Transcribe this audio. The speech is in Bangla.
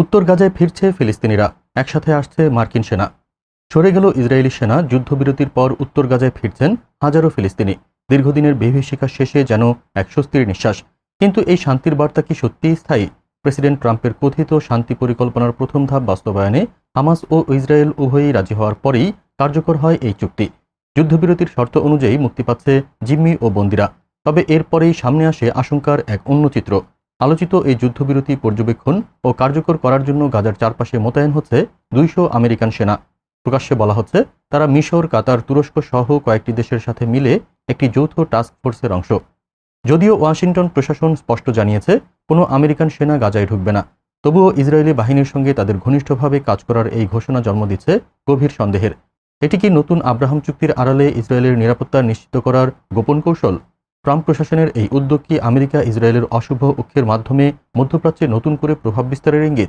উত্তর গাজায় ফিরছে ফিলিস্তিনিরা। একসাথে আসছে মার্কিন সেনা। সরে গেল ইসরায়েলি সেনা। যুদ্ধবিরতির পর উত্তর গাজায় ফিরছেন হাজারো ফিলিস্তিনি। দীর্ঘদিনের বিভীষিকা শেষে যেন এক স্বস্তির নিঃশ্বাস। কিন্তু এই শান্তির বার্তা কি সত্যিই স্থায়ী? প্রেসিডেন্ট ট্রাম্পের কথিত শান্তি পরিকল্পনার প্রথম ধাপ বাস্তবায়নে হামাস ও ইসরায়েল উভয়ই রাজি হওয়ার পরেই কার্যকর হয় এই চুক্তি। যুদ্ধবিরতির শর্ত অনুযায়ী মুক্তি পাচ্ছে জিম্মি ও বন্দিরা। তবে এরপরেই সামনে আসে আশঙ্কার এক অন্য চিত্র। আলোচিত এই যুদ্ধবিরতি পর্যবেক্ষণ ও কার্যকর করার জন্য গাজার চারপাশে মোতায়েন হচ্ছে দুইশো আমেরিকান সেনা। প্রকাশ্যে বলা হচ্ছে, তারা মিশর, কাতার, তুরস্ক সহ কয়েকটি দেশের সাথে মিলে একটি যৌথ টাস্ক ফোর্সের অংশ। যদিও ওয়াশিংটন প্রশাসন স্পষ্ট জানিয়েছে, কোনো আমেরিকান সেনা গাজায় ঢুকবে না। তবুও ইসরায়েলি বাহিনীর সঙ্গে তাদের ঘনিষ্ঠভাবে কাজ করার এই ঘোষণা জন্ম দিচ্ছে গভীর সন্দেহের। এটি কি নতুন আব্রাহাম চুক্তির আড়ালে ইসরায়েলের নিরাপত্তা নিশ্চিত করার গোপন কৌশল? ট্রাম্প প্রশাসনের এই উদ্যোগ কি আমেরিকা, ইসরায়েলের অশুভ ঐক্যের মাধ্যমে মধ্যপ্রাচ্যে নতুন করে প্রভাব বিস্তারের ইঙ্গিত।